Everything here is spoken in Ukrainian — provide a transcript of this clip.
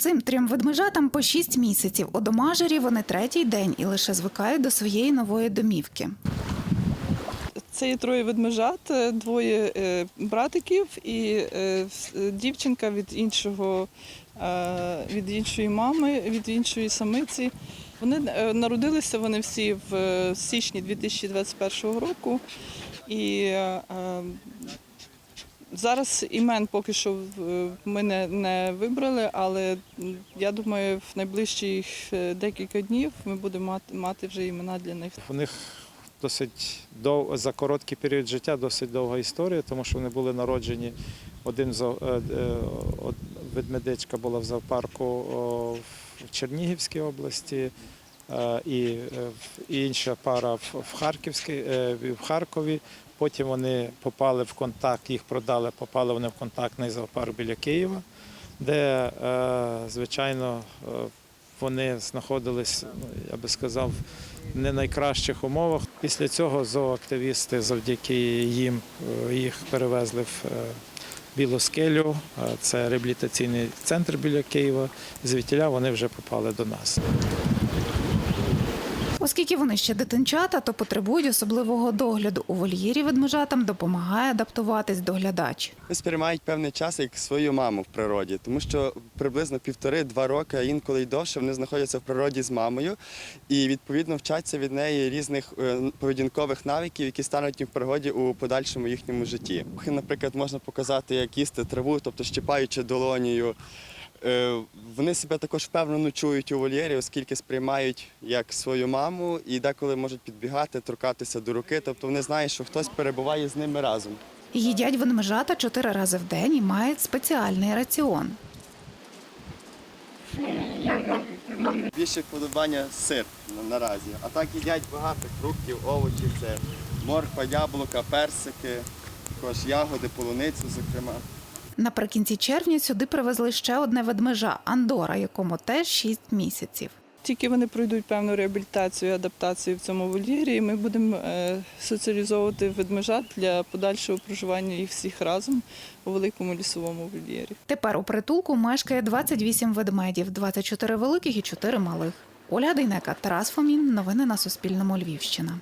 Цим трьом ведмежатам по 6 місяців. У домажері вони третій день і лише звикають до своєї нової домівки. Це є троє ведмежат, е, двоє е, братиків і е, дівчинка від іншого від іншої мами, від іншої самиці. Вони народилися вони всі в січні 2021 року. І зараз імен поки що е, ми не, не вибрали, але я думаю, в найближчі е, декілька днів ми будемо мати, вже імена для них. У них досить дов... за короткий період життя досить довга історія, тому що вони були народжені. Один е, ведмедичка була в зоопарку в Чернігівській області, і, е, в- і інша пара в Харківській, е, в Харкові. Потім вони попали в контакт, їх продали, попали вони в контактний зоопарк біля Києва, де, е, звичайно, е, вони знаходились, ну, я би сказав, в не найкращих умовах. Після цього зооактивісти завдяки їм е, їх перевезли в е, Білу скелю, е, це реабілітаційний центр біля Києва. Звідтіля вони вже попали до нас. Оскільки вони ще дитинчата, то потребують особливого догляду. У вольєрі ведмежатам допомагає адаптуватись доглядач. Вони сприймають певний час як свою маму в природі, тому що приблизно півтори-два роки, а інколи й довше, вони знаходяться в природі з мамою і відповідно вчаться від неї різних е, поведінкових навиків, які стануть їм в пригоді у подальшому їхньому житті. Наприклад, можна показати, як їсти траву, тобто щипаючи долонію. Е, Вони себе також впевнено чують у вольєрі, оскільки сприймають як свою маму і деколи можуть підбігати, торкатися до руки. Тобто вони знають, що хтось перебуває з ними разом. Їдять ведмежата чотири рази в день і мають спеціальний раціон. Більше вподобання сир наразі. А так їдять багато фруктів, овочів, це морква, яблука, персики, також ягоди, полуницю, зокрема. Наприкінці червня сюди привезли ще одне ведмежа Андора, якому теж 6 місяців. Тільки вони пройдуть певну реабілітацію і адаптацію в цьому вольєрі, і ми будемо е, соціалізовувати ведмежат для подальшого проживання їх всіх разом у великому лісовому вольєрі. Тепер у притулку мешкає 28 ведмедів, 24 великих і 4 малих. Оля Дейнека, Тарас Фомін. Новини на Суспільному. Львівщина.